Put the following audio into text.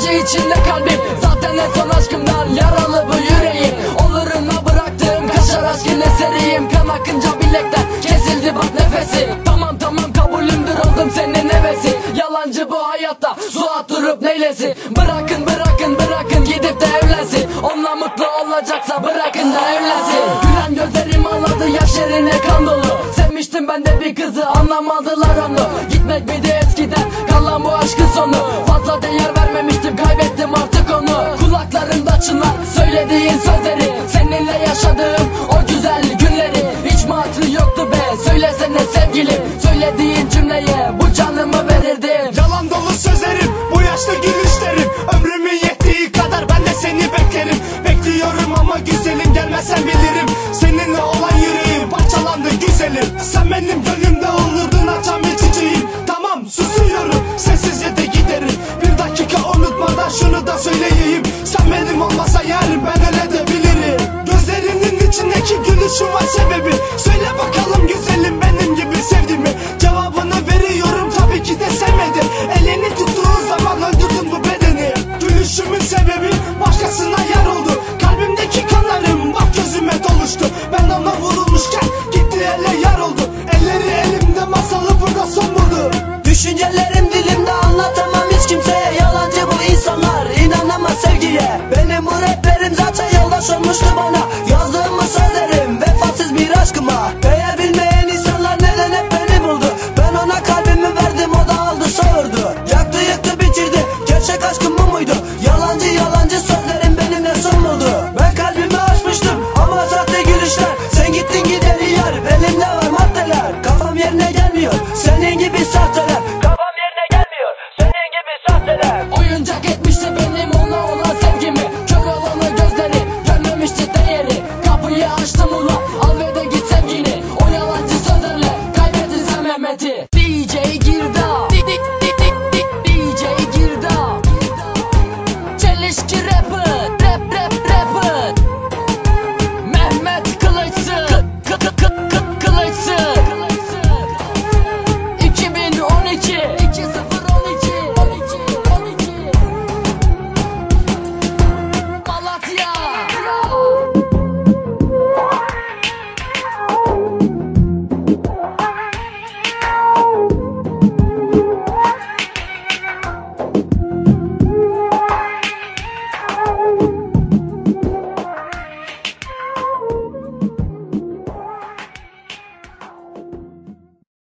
içinde kalbim. Zaten en son aşkımdan yaralı bu yüreğim. Oluruna bıraktığım kaşar aşkın eseriyim. Kan akınca bilekten kesildi bak nefesi. Tamam tamam kabulümdür oldum senin hevesi. Yalancı bu hayatta suat durup neylesi? Bırakın bırakın bırakın gidip de evlensin. Onunla mutlu olacaksa bırakın da evlensin. Gülen gözlerim ağladı yaş yerine kan dolu. Sevmiştim ben de bir kızı anlamadılar onu. Gitmek eskiden Çınlar söylediğin sözleri Seninle yaşadığım o güzel günleri. Hiç mi yoktu be söylesene sevgilim. Söylediğin cümleye bu canımı verirdim. Yalan dolu sözlerim bu yaşta gülüşlerim. Ömrümün yettiği kadar ben de seni beklerim. Bekliyorum ama güzelim gelmezsen bilirim. Seninle olan yüreğim parçalandı güzelim. Sen benim gönlümde olurdun açan bir çiçeğim. Tamam susuyorum sessizce de giderim. Bir dakika unutmadan şunu da söyleyeyim